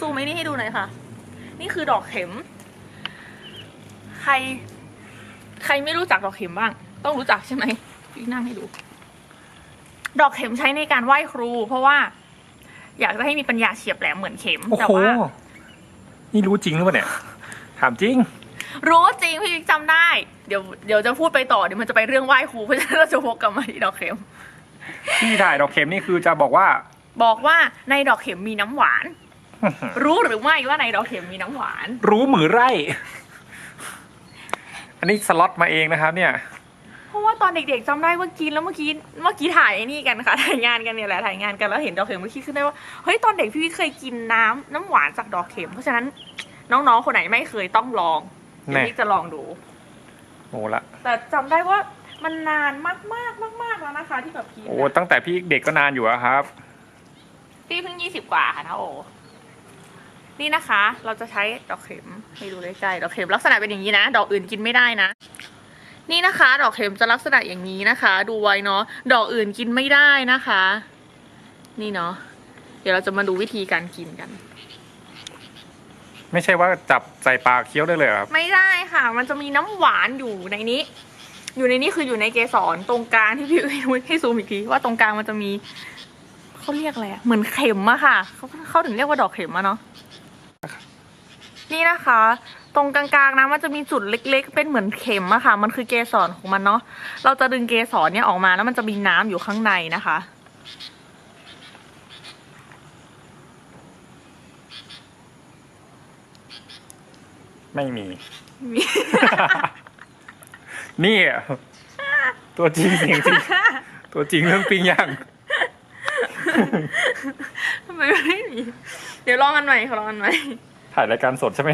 ซูมไอ้นี่ให้ดูหน่อยค่ะ นี่คือดอกเข็ม ใคร ใครไม่รู้จักดอกเข็มบ้าง ต้องรู้จักใช่ไหมพี่นั่งให้ดู ดอกเข็มใช้ในการไหว้ครู เพราะว่า อยากจะให้มีปัญญาเฉียบแหลมเหมือนเข็มโอ้แต่โหว่านี่รู้จริงหรือเปล่าเนี่ย ถามจริง รู้จริงพี่บิ๊กจำได้ เดี๋ยวเดี๋ยวจะพูดไปต่อเดี๋ยวมันจะไปเรื่องไหว้ครูเพราะฉะนั้นเราจะวกกลับมาที่ดอกเข็ม ที่ถ่ายดอกเข็มนี่คือจะบอกว่า บอกว่าในดอกเข็มมีน้ำหวาน รู้หรือไม่ว่าในดอกเข็มมีน้ำหวาน รู้มือไร่ อันนี้สล็อตมาเองนะครับ เนี่ย เพราะว่าตอนเด็กๆจำได้ว่ากินแล้วเมื่อกี้เมื่อกี้ถ่ายไอ้นี่กันค่ะถ่ายงานกันเนี่ยแหละถ่ายงานกันแล้วเห็นดอกเข็มเมื่อกี้ขึ้นได้ว่าเฮ้ยตอนเด็กพี่วิเคยกินน้ำน้ำหวานจากดอกเข็ม เพราะฉะนั้นน้องๆคนไหนไม่เคยต้องลองเดี๋ยวแน่ พี่จะลองดู โอ้ละ แต่จำได้ว่ามันนานมากๆมากๆแล้วนะคะ ที่แบบกินโอ้ อะตั้งแต่พี่เด็กก็นานอยู่อะครับ พี่เพิ่งยี่สิบกว่าค่ะนะโอ นี่นะคะ เราจะใช้ดอกเข็มให้ดูใกล้ๆดอกเข็มลักษณะเป็นอย่างนี้นะ ดอกอื่นกินไม่ได้นะ นี่นะคะ ดอกเข็มจะลักษณะอย่างนี้นะคะ ดูไว้เนาะดอกอื่นกินไม่ได้นะคะ นี่เนาะเดี๋ยวเราจะมาดูวิธีการกินกัน ไม่ใช่ว่าจับใส่ปากเคี้ยวได้เลยเหรอครับ ไม่ได้ค่ะ มันจะมีน้ำหวานอยู่ในนี้ อยู่ในนี้คืออยู่ในเกสรตรงกลางที่พี่ให้ดูให้ซูมอีกทีว่าตรงกลางมันจะมีเขาเรียกอะไรอะเหมือนเข็มอะค่ะเขาเขาถึงเรียกว่าดอกเข็มอะเนาะ นี่นะคะ ตรงกลางๆนะมันจะมีจุดเล็ก ๆ เป็นเหมือนเข็มอะค่ะ มันคือเกสรของมันเนาะเราจะดึงเกสรเนี่ยออกมาแล้วมันจะมีน้ำอยู่ข้างในนะคะ ไม่มีมีนี่อะตัวจริงเสียงจริงตัวจริงเรื่องปิ้งย่างทำไมไม่มี เดี๋ยวลองกันใหม่ขอลองกันใหม่ ถ่ายรายการสดใช่ไหม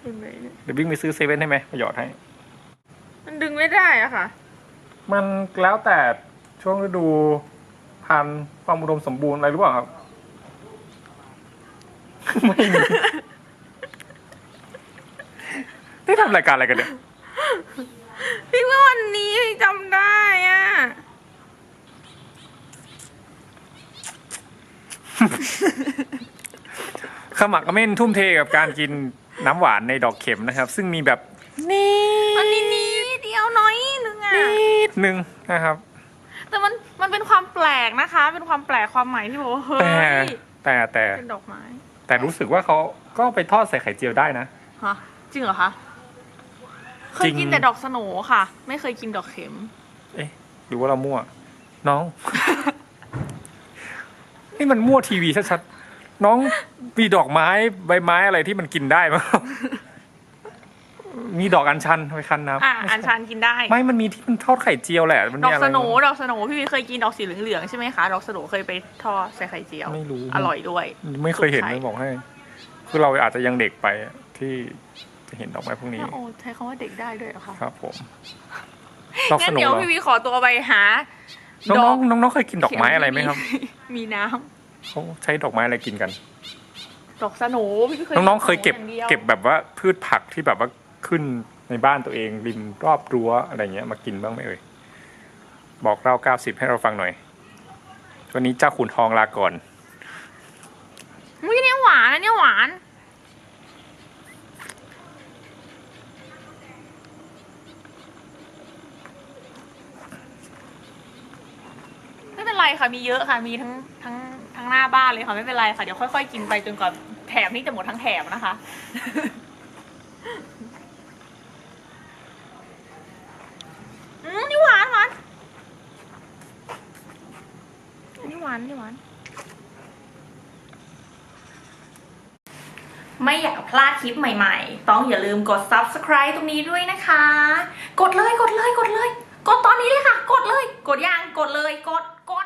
เป็นไงเนี่ยเดี๋ยววิ่งไปซื้อเซเว่นให้ไหมประหยอดให้ มันดึงไม่ได้อะค่ะ มันแล้วแต่ช่วงฤดูพันธุ์ความอุดมสมบูรณ์อะไรรู้เปล่าครับ ไม่มีได้ทำรายการอะไรกันเนี่ย พี่ว่าวันนี้พี่จำได้อะ ขมักเขม้นทุ่มเทกับการกินน้ำหวานในดอกเข็มนะครับ ซึ่งมีแบบนิอันนี้นิดเดียวน้อยนึงอะดนึงนะครับ แต่มันมันเป็นความแปลกนะคะ เป็นความแปลกความใหม่ที่บอกว่าเฮ้แต่ยแต่แต่เป็นดอกไม้แต่รู้สึกว่าเขาก็ไปทอดใส่ไข่เจียวได้นะ ฮะจริงเหรอคะเคจริยง กินแต่ดอกสโหนค่ะ ไม่เคยกินดอกเข็ม เอ๊ะหรือว่าเรามั่ว น้อง นี่มันมั่วทีวีชัดๆน้อง มีดอกไม้ใบไม้อะไรที่มันกินได้มั้งมีดอกอัญชันไปคั้นน้ำอะอันชันกินได้ ไม่มันมีที่มันทอดไข่เจียวแหละ มันดมีอกอะไรสโหนดอกสโหนพี่วิเคยกินดอกสีเหลืองๆใช่ไหมคะ ดอกสโหนเคยไปทอดใส่ไข่เจียว ไม่รู้อร่อยด้วย ไม่เคยเห็นสุดท้ายเลยบอกให้ คือเราอาจจะยังเด็กไปอะที่จะเห็นดอกไม้พวกนี้ โอ้ใช้คำว่าเด็กได้ด้วยเหรอคะครับผมดอกงั้สนโนุเดี๋ยวเหรอพี่วิขอตัวไปหาน้ดอองกๆน้องๆเคยกินดอกไม้อะไรไหมครับมีน้ำเขาใช้ดอกไม้อะไรกินกัน ดอกสโหนพี่วิเคยน้องๆเคยเก็บสโหนอย่างดีวเก็บแบบว่าพืชผักที่แบบว่าขึ้นในบ้านตัวเอง ริมรอบรั้วอะไรเงี้ยมากินบ้างไหมเอ่ยบอกเล่าเก้าสิบให้เราฟังหน่อยวันนี้เจ้าขุนทองลาก่อน อุ้ยเนี่ยหวานอันเนี่ยหวาน ไม่เป็นไรค่ะมีเยอะค่ะมีทั้งทั้งทั้ง หน้าบ้านเลยค่ะไม่เป็นไรค่ะเดี๋ยวค่อยๆกินไปจนกว่าแถมนี่จะหมดทั้งแถมนะคะ อืมนี่หวานหวานนี่หวานนนี่หวาน ไม่อยากพลาดคลิปใหม่ๆ ต้องอย่าลืมกด subscribe ตรงนี้ด้วยนะคะ กดเลยกดเลยกดเลย กดตอนนี้เลยค่ะ กดเลย กดยังกดเลย กดกด